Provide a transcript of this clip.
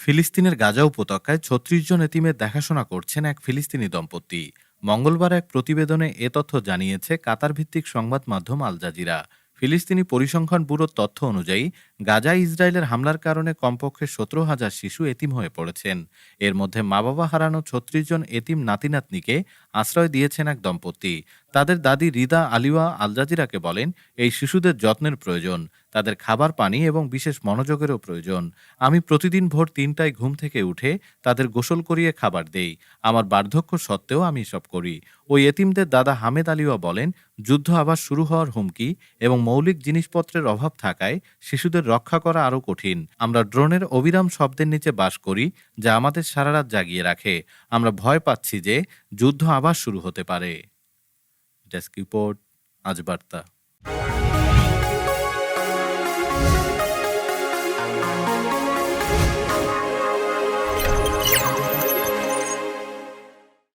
ফিলিস্তিনের গাজা উপত্যকায় ছত্রিশ জন এতিমের দেখাশোনা করছেন এক ফিলিস্তিনি দম্পতি। মঙ্গলবার এক প্রতিবেদনে এ তথ্য জানিয়েছে কাতার ভিত্তিক সংবাদ মাধ্যম আল জাজিরা। ফিলিস্তিনি পরিসংখ্যান ব্যুরোর তথ্য অনুযায়ী গাজা ইসরায়েলের হামলার কারণে কমপক্ষে সতেরো হাজার শিশু এতিম হয়ে পড়েছেন। এর মধ্যে মা বাবা হারানো ছত্রিশ জন এতিম নাতিনাতনিকে আশ্রয় দিয়েছেন এক দম্পতি। তাদের দাদি রিদা আলিওয়া আলজাজিরাকে বলেন, এই শিশুদের যত্নের প্রয়োজন, তাদের খাবার পানি এবং বিশেষ মনোযোগেরও প্রয়োজন। আমি প্রতিদিন ভোর তিনটায় ঘুম থেকে উঠে তাদের গোসল করিয়ে খাবার দেই। আমার বার্ধক্য সত্ত্বেও আমি সব করি। ওই এতিমদের দাদা হামেদ আলিওয়া বলেন, যুদ্ধ আবার শুরু হওয়ার হুমকি এবং মৌলিক জিনিসপত্রের অভাব থাকায় শিশুদের রক্ষা করা আরও কঠিন। আমরা ড্রোনের অবিরাম শব্দের নিচে বাস করি, যা আমাদের সারা রাত জাগিয়ে রাখে। আমরা ভয় পাচ্ছি যে যুদ্ধ আবার শুরু হতে পারে। ডেস্ক রিপোর্ট, আজ বার্তা।